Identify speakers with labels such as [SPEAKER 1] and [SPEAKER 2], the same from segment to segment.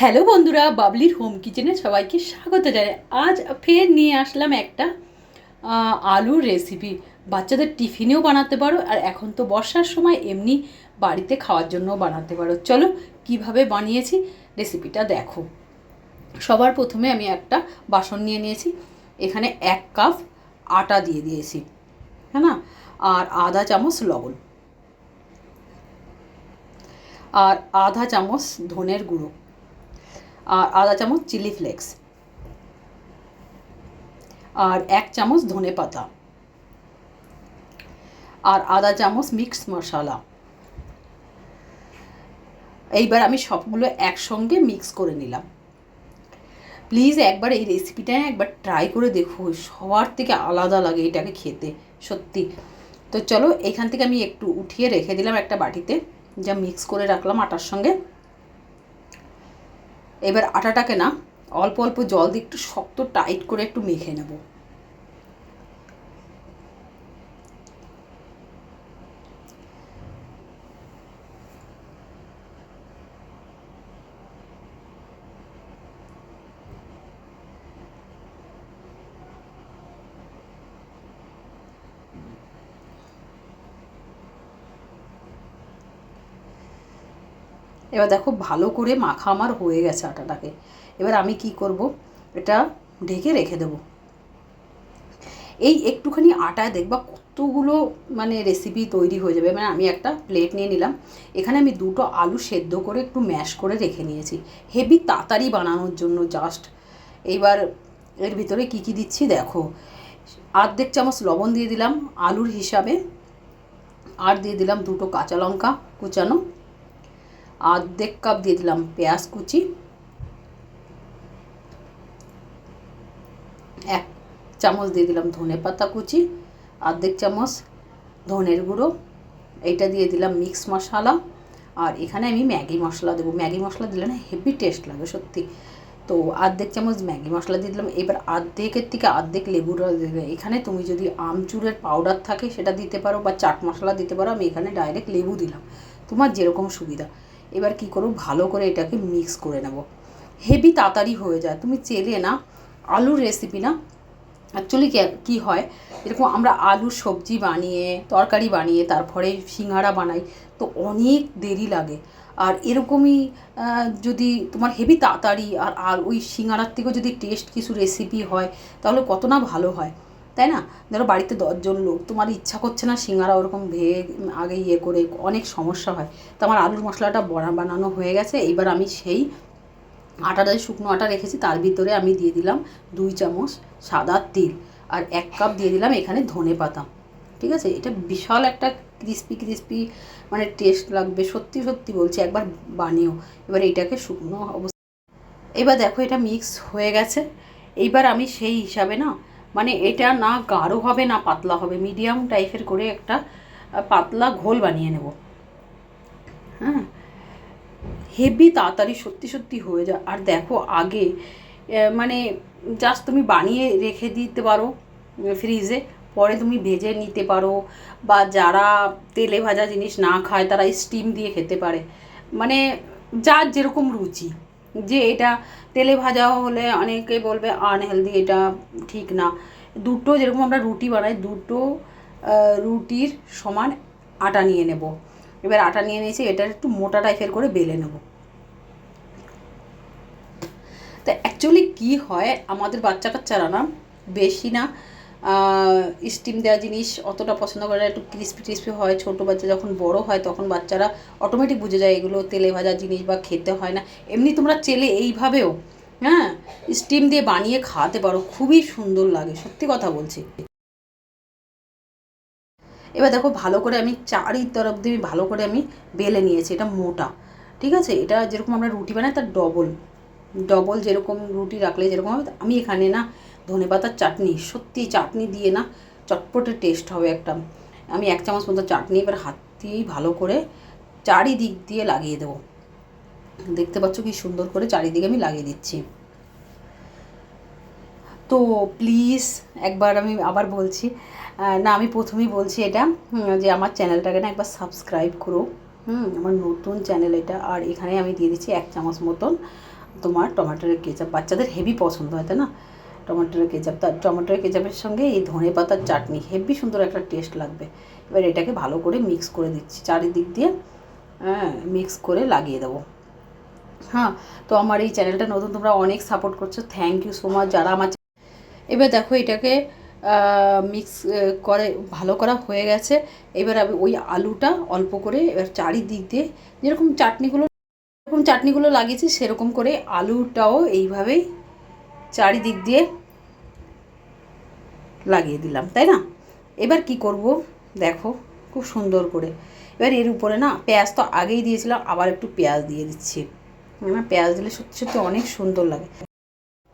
[SPEAKER 1] Hello বন্ধুরা, বাবলির home কিচেনে সবাইকে স্বাগত জানাই। আজ ফের নিয়ে আসলাম একটা আলুর রেসিপি বাচ্চাদের টিফিনেও বানাতে পারো, আর এখন তো বর্ষার সময়, এমনি বাড়িতে খাওয়ার জন্য বানাতে পারো। চলো, কীভাবে বানিয়েছি রেসিপিটা দেখো। সবার প্রথমে আমি একটা বাসন নিয়ে নিয়েছি। এখানে এক কাপ আটা দিয়ে দিয়েছি হ্যাঁ না? আর আধা চামচ লবণ। আর আধা চামচ ধনের গুঁড়ো। আর আধা চামচ চিলি ফ্লেক্স। আর এক চামচ ধনে পাতা। আর আধা চামচ মিক্স মশলা। এইবার আমি সবগুলো একসঙ্গে মিক্স করে নিলাম। প্লিজ একবার এই রেসিপিটা একবার ট্রাই করে দেখো। সবার থেকে আলাদা লাগে এটাকে খেতে, সত্যি। তো চলো, এখান থেকে আমি একটু উঠিয়ে রেখে দিলাম একটা বাটিতে। যা মিক্স করে রাখলাম আটার সঙ্গে। এবার আটাটাকে না অল্প অল্প জল দিয়ে একটু শক্ত টাইট করে একটু মেখে নেব। এবার দেখো ভালো করে মাখা আমার হয়ে গেছে আটাটাকে। এবার আমি কি করব? এটা ঢেকে রেখে দেবো। এই একটুখানি আটায় দেখবা কতগুলো মানে রেসিপি তৈরি হয়ে যাবে। মানে আমি একটা প্লেট নিয়ে নিলাম। এখানে আমি দুটো আলু সেদ্ধ করে একটু ম্যাশ করে রেখে নিয়েছি। হেভি তাড়াতাড়ি বানানোর জন্য জাস্ট এইবার এর ভিতরে কি কি দিচ্ছি দেখো। আর্ধেক চামচ লবণ দিয়ে দিলাম আলুর হিসাবে। আর দিয়ে দিলাম দুটো কাঁচা লঙ্কা কুচানো। অর্ধেক কাপ দিয়ে দিলাম পেঁয়াজ কুচি। এক চামচ দিয়ে দিলাম ধনে পাতা কুচি অর্ধেক চামচ ধনের গুঁড়ো, এইটা দিয়ে দিলাম মিক্স মশলা। আর এখানে আমি ম্যাগি মশলা দেবো। ম্যাগি মশলা দিলে না হেভি টেস্ট লাগে সত্যি। তো অর্ধেক চামচ ম্যাগি মশলা দিয়ে দিলাম। এবার অর্ধেকের থেকে অর্ধেক লেবুর রস দিলাম। এখানে তুমি যদি আমচুরের পাউডার থাকে সেটা দিতে পারো বা চাট মশলা দিতে পারো, আমি এখানে ডাইরেক্ট লেবু দিলাম। তোমার যেরকম সুবিধা। এবার কি করো ভালো করে এটাকে মিক্স করে নেব। হেভি তাড়াতাড়ি হয়ে যায়। তুমি চেলে না, আলুর রেসিপি না। অ্যাকচুয়ালি কী হয়? এরকম আমরা আলুর সবজি বানিয়ে, তরকারি বানিয়ে, তারপরে সিঙ্গারা বানাই, তো অনেক দেরি লাগে। আর এরকমই যদি তোমার হেভি তাড়াতাড়ি আর আর ওই সিঙ্গারার থেকেও যদি টেস্ট কিছু রেসিপি হয়, তাহলে কত না ভালো হয়। তাই না? ধরো বাড়িতে দশজন লোক, তোমার ইচ্ছা করছে না সিঙ্গারা ওরকম ভেয়ে আগে ইয়ে করে অনেক সমস্যা হয়। তো আমার আলুর মশলাটা বড়া বানানো হয়ে গেছে, এইবার আমি সেই আটাটা শুকনো আটা রেখেছি, তার ভিতরে আমি দিয়ে দিলাম দুই চামচ সাদা তিল আর এক কাপ দিয়ে দিলাম এখানে ধনে পাতা। ঠিক আছে? এটা বিশাল একটা ক্রিস্পি ক্রিস্পি মানে টেস্ট লাগবে, সত্যি সত্যি বলছি, একবার বানিও। এবার এটাকে শুকনো অবস্থা এবার দেখো এটা মিক্স হয়ে গেছে। এইবার আমি সেই হিসাবে না মানে এটা না গাঢ় হবে, না পাতলা হবে মিডিয়াম টাইপের করে একটা পাতলা ঘোল বানিয়ে নেব। হ্যাঁ? হেভি তাড়াতাড়ি, সত্যি সত্যি হয়ে যায় আর দেখো, আগে মানে জাস্ট তুমি বানিয়ে রেখে দিতে পারো ফ্রিজে পরে তুমি ভেজে নিতে পারো। বা যারা তেলে ভাজা জিনিস না খায়, তারা স্টিম দিয়ে খেতে পারে। মানে যার যেরকম রুচি। যে এটা তেলে ভাজা হলে অনেকে বলবে আনহেলদি, এটা ঠিক না। দুটো যেরকম আমরা রুটি বানাই, দুটো রুটির সমান আটা নিয়ে নেব। এবার আটা নিয়ে নিয়েছি, এটা একটু মোটা টাইপের করে বেলে নেব। তো অ্যাকচুয়ালি কী হয়, আমাদের বাচ্চা কাচ্চারা না, বেশি না স্টিম দেওয়া জিনিস অতটা পছন্দ করে না, একটু ক্রিস্পি ক্রিস্পি হয়। ছোটো বাচ্চা যখন বড় হয়, তখন বাচ্চারা অটোমেটিক বুঝে যায় এগুলো তেলে ভাজা জিনিস বা খেতে হয় না। এমনি তোমরা চেলে এইভাবেও হ্যাঁ স্টিম দিয়ে বানিয়ে খাওয়াতে পারো। খুবই সুন্দর লাগে, সত্যি কথা বলছি। এবার দেখো, ভালো করে আমি চারি তরফ দিয়ে ভালো করে আমি বেলে নিয়েছি, এটা মোটা, ঠিক আছে? এটা যেরকম আমরা রুটি বানাই, তার ডবল ডবল যেরকম রুটি রাখলে যেরকম হবে, আমি এখানে না ধনে পাতার চাটনি, সত্যি চাটনি দিয়ে না চটপটে টেস্ট হবে একটা। আমি এক চামচ মতো চাটনি এবার হাত দিয়েই ভালো করে চারিদিক দিয়ে লাগিয়ে দেবো। দেখতে পাচ্ছ কি সুন্দর করে চারিদিকে আমি লাগিয়ে দিচ্ছি। তো প্লিজ একবার আমি আবার বলছি না আমি প্রথমেই বলছি এটা যে আমার চ্যানেলটাকে না একবার সাবস্ক্রাইব করো। হুম, আমার নতুন চ্যানেল এটা, আর এখানে আমি দিয়ে দিচ্ছি এক চামচ মতন তোমার টমেটোর কেচাপ। বাচ্চাদের হেভি পছন্দ হয়, তাই না? টমেটোর কেচাপ। তার টমেটোর কেচাপের সঙ্গে এই ধনে পাতার চাটনি, হেভি সুন্দর একটা টেস্ট লাগবে। এবার এটাকে ভালো করে মিক্স করে দিচ্ছি, চারিদিক দিয়ে হ্যাঁ মিক্স করে লাগিয়ে দেবো। হ্যাঁ তো আমার এই চ্যানেলটা নতুন, তোমরা অনেক সাপোর্ট করছ, থ্যাংক ইউ সো মাচ যারা আমার এবার দেখো এটাকে মিক্স করে, ভালো করা হয়ে গেছে। এবার আমি ওই আলুটা অল্প করে এবার চারিদিক দিয়ে, যেরকম চাটনিগুলো যেরকম চাটনিগুলো লাগিয়েছি, সেরকম করে আলুটাও এইভাবেই চারিদিক দিয়ে লাগিয়ে দিলাম, তাই না? এবার কি করব? দেখো, খুব সুন্দর করে। এবার এর উপরে না, পেঁয়াজ তো আগেই দিয়েছিলাম, আবার একটু পেঁয়াজ দিয়ে দিচ্ছি। হ্যাঁ পেঁয়াজ দিলে সত্যি সত্যি অনেক সুন্দর লাগে।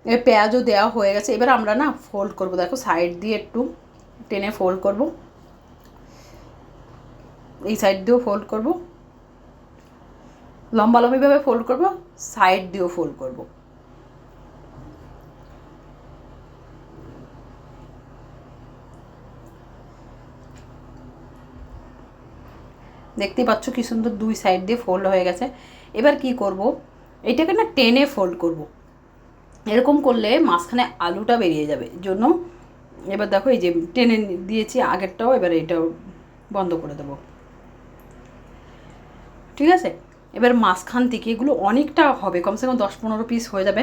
[SPEAKER 1] এবার পেঁয়াজও দেওয়া হয়ে গেছে। এবার আমরা না ফোল্ড করব। দেখো সাইড দিয়ে একটু টেনে ফোল্ড করব। এই সাইড দিয়েও ফোল্ড করব। লম্বা লম্বিভাবে ফোল্ড করব সাইড দিয়েও ফোল্ড করব। দেখতেই পাচ্ছ কি সুন্দর দুই সাইড দিয়ে ফোল্ড হয়ে গেছে। এবার কি করব? এটাকে না টেনে ফোল্ড করব। এরকম করলে মাঝখানে আলুটা বেরিয়ে যাবে। জন্য এবার দেখো এই যে টেনে দিয়েছি, আগেরটাও এবার এটাও বন্ধ করে দেবো। ঠিক আছে? এবার মাঝখান থেকে এগুলো অনেকটা হবে, কমসে কম দশ পনেরো পিস হয়ে যাবে।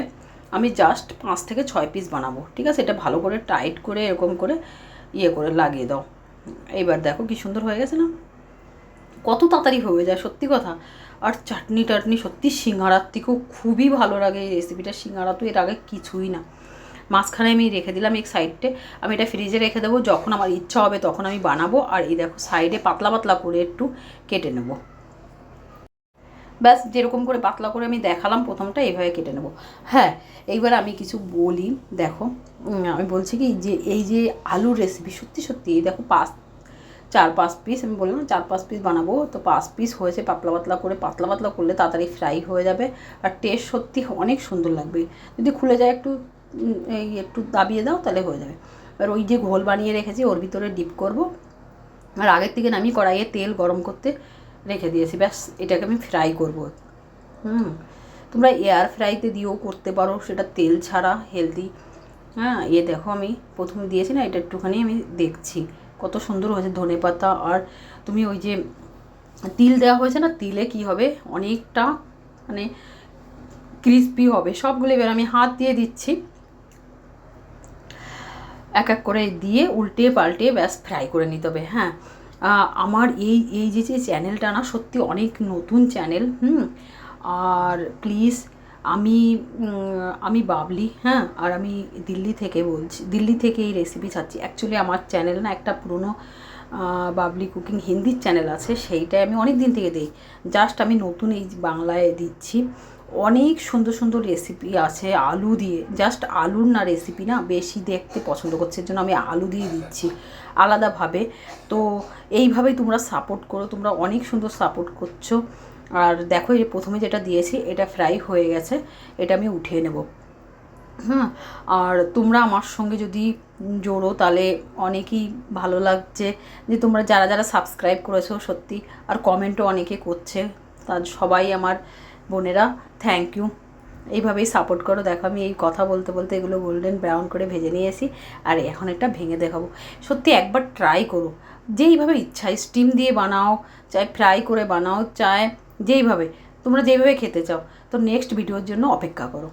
[SPEAKER 1] আমি জাস্ট পাঁচ থেকে ছয় পিস বানাবো। ঠিক আছে? এটা ভালো করে টাইট করে এরকম করে ইয়ে করে লাগিয়ে দাও। এইবার দেখো কি সুন্দর হয়ে গেছে না? কত তাড়াতাড়ি হয়ে যায়, সত্যি কথা। আর চাটনি টাটনি সত্যি সিঙ্গারার থেকেও খুবই ভালো লাগে, এই রেসিপিটা সিঙ্গারা তো এর আগে কিছুই না। মাঝখানে আমি রেখে দিলাম এক সাইডে আমি এটা ফ্রিজে রেখে দেবো, যখন আমার ইচ্ছা হবে তখন আমি বানাবো, আর এই দেখো সাইডে পাতলা পাতলা করে একটু কেটে নেব। ব্যাস, যেরকম করে পাতলা করে আমি দেখালাম প্রথমটা এইভাবে কেটে নেব। হ্যাঁ এইবার আমি কিছু বলি, দেখো আমি বলছি কি যে এই যে আলুর রেসিপি সত্যি সত্যি, এই দেখো পাঁচ চার পাঁচ পিস আমি বললাম চার পাঁচ পিস বানাবো। তো পাঁচ পিস হয়েছে, পাতলা পাতলা করে, পাতলা পাতলা করলে তাড়াতাড়ি ফ্রাই হয়ে যাবে। আর টেস্ট সত্যি অনেক সুন্দর লাগবে। যদি খুলে যায় একটু এই একটু দাবিয়ে দাও, তাহলে হয়ে যাবে। এবার ওই যে ঘোল বানিয়ে রেখেছি, ওর ভিতরে ডিপ করব। আর আগের থেকে আমি কড়াইয়ে তেল গরম করতে রেখে দিয়েছি। ব্যাস, এটাকে আমি ফ্রাই করব। হুম, তোমরা এয়ার ফ্রাইতে দিয়েও করতে পারো, সেটা তেল ছাড়া হেলদি হ্যাঁ এ দেখো আমি প্রথমে দিয়েছি না, এটা একটুখানি আমি দেখছি। কত সুন্দর হয়েছে ধনে পাতা। আর তুমি ওই যে তিল দেওয়া হয়েছে না, তিলে কি হবে? অনেকটা মানে ক্রিস্পি হবে। সবগুলো এবার আমি হাত দিয়ে দিচ্ছি। এক এক করে দিয়ে উল্টে পাল্টে ব্যাস ফ্রাই করে নিতে হবে হ্যাঁ। আমার এই এই যে যে চ্যানেলটা না, সত্যি অনেক নতুন চ্যানেল হুম। আর প্লিজ আমি আমি বাবলি হ্যাঁ আর আমি দিল্লি থেকে বলছি, দিল্লি থেকে এই রেসিপি ছাড়ছি। অ্যাকচুয়ালি আমার চ্যানেল না একটা পুরনো বাবলি কুকিং হিন্দির চ্যানেল আছে, সেইটাই আমি অনেক দিন থেকে দিই। জাস্ট আমি নতুন এই বাংলায় দিচ্ছি। অনেক সুন্দর সুন্দর রেসিপি আছে আলু দিয়ে। জাস্ট আলুর না রেসিপি না, বেশি দেখতে পছন্দ করছে জন্য আমি আলু দিয়ে দিচ্ছি আলাদাভাবে। তো এইভাবেই তোমরা সাপোর্ট করো, তোমরা অনেক সুন্দর সাপোর্ট করছ। আর দেখো, এই প্রথমে যেটা দিয়েছি, এটা ফ্রাই হয়ে গেছে। এটা আমি উঠিয়ে নেব। হ্যাঁ আর তোমরা আমার সঙ্গে যদি জোড়ো, তাহলে অনেকই ভালো লাগছে যে তোমরা যারা যারা সাবস্ক্রাইব করেছ, সত্যি। আর কমেন্টও অনেকে করছে। তার সবাই আমার বোনেরা থ্যাংক ইউ এইভাবেই সাপোর্ট করো। দেখো, আমি এই কথা বলতে বলতে এগুলো গোল্ডেন ব্রাউন করে ভেজে নিয়েছি। আর এখন একটা ভেঙে দেখাবো। সত্যি একবার ট্রাই করো। যেইভাবে ইচ্ছা স্টিম দিয়ে বানাও, চাই ফ্রাই করে বানাও চায় যেইভাবে তোমরা যেইভাবে খেতে চাও তো নেক্সট ভিডিওর জন্য অপেক্ষা করো।